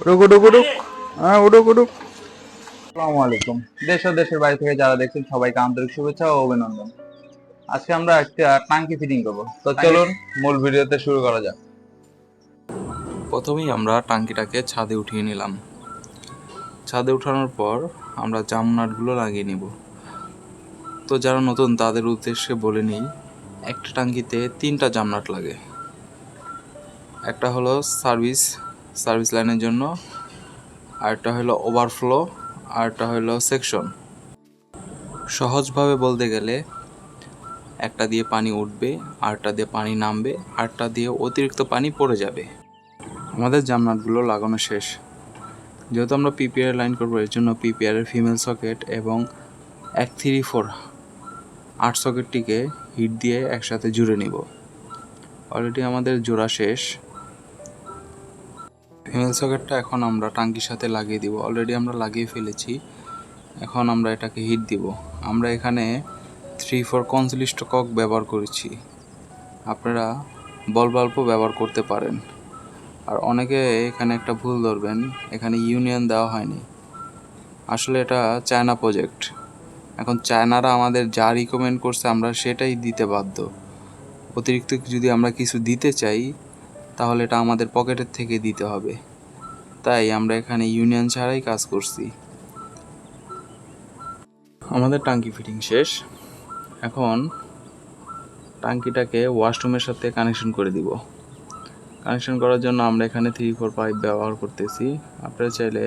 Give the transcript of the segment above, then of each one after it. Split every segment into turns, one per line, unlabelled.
উডুক উডুক উডুক। হ্যাঁ উডুক উডুক। আসসালামু আলাইকুম। দেশ ও দেশের বাইরে থেকে যারা দেখছেন সবাইকে আন্তরিক শুভেচ্ছা ও অভিনন্দন। আজকে আমরা একটা টাঙ্কি ফিটিং করব। তো চলুন মূল ভিডিওতে শুরু করা যাক।
প্রথমেই আমরা টাঙ্কিটাকে ছাদে উঠিয়ে নিলাম। ছাদে উঠানোর পর আমরা জাম নাটগুলো লাগিয়ে নিব। তো যারা নতুন তাদের উদ্দেশ্যে বলে নিই একটা টাঙ্কিতে তিনটা জামনাট লাগে। একটা হলো সার্ভিস সার্ভিস লাইনের জন্য। আরেকটা হলো ওভারফ্লো, আরেকটা হলো সেকশন। সহজভাবে বলতে গেলে একটা দিয়ে পানি উঠবে, আরেকটা দিয়ে পানি নামবে, আরেকটা দিয়ে অতিরিক্ত পানি পড়ে যাবে। আমাদের জামনাটগুলো লাগানো শেষ। যেহেতু আমরা পিপিআর লাইন করব, এর জন্য পিপিআর এর ফিমেল সকেট এবং এক থ্রি ফোর আট সকেটটিকে হিট দিয়ে একসাথে জুড়ে নিব। অলরেডি আমাদের জোড়া শেষ। ফিমেল সকেটটা এখন আমরা টাঙ্কির সাথে লাগিয়ে দিব। অলরেডি আমরা লাগিয়ে ফেলেছি। এখন আমরা এটাকে হিট দিব। আমরা এখানে থ্রি ফোর কনসিলিস্ট কক ব্যবহার করেছি। আপনারা বল বাল্বও ব্যবহার করতে পারেন। আর অনেকে এখানে একটা ভুল ধরবেন, এখানে ইউনিয়ন দেওয়া হয়নি। আসলে এটা চায়না প্রজেক্ট এখন চায়নারা আমাদের যা রিকমেন্ড করছে, আমরা সেটাই দিতে বাধ্য। অতিরিক্ত যদি আমরা কিছু দিতে চাই তাহলে এটা আমাদের পকেটের থেকে দিতে হবে। তাই আমরা এখানে ইউনিয়ন ছাড়াই কাজ করছি। আমাদের টাঙ্কি ফিটিং শেষ। এখন টাঙ্কিটাকে ওয়াশরুমের সাথে কানেকশন করে দিব। কানেকশন করার জন্য আমরা এখানে থ্রি ফোর পাইপ ব্যবহার করতেছি। আপনারা চাইলে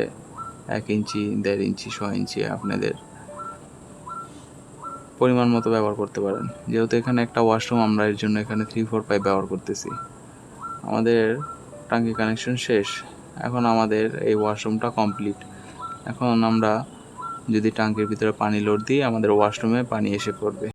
এক ইঞ্চি, দেড় ইঞ্চি ছ ইঞ্চি আপনাদের পরিমাণ মতো ব্যবহার করতে পারেন। যেহেতু এখানে একটা ওয়াশরুম, আমরা এর জন্য এখানে থ্রি ফোর পাইপ ব্যবহার করতেছি। আমাদের টাঙ্কি কানেকশন শেষ। এখন আমাদের এই ওয়াশরুমটা কমপ্লিট। এখন আমরা যদি টাঙ্কির ভিতরে পানি লোড দিই, আমাদের ওয়াশরুমে পানি এসে পড়বে।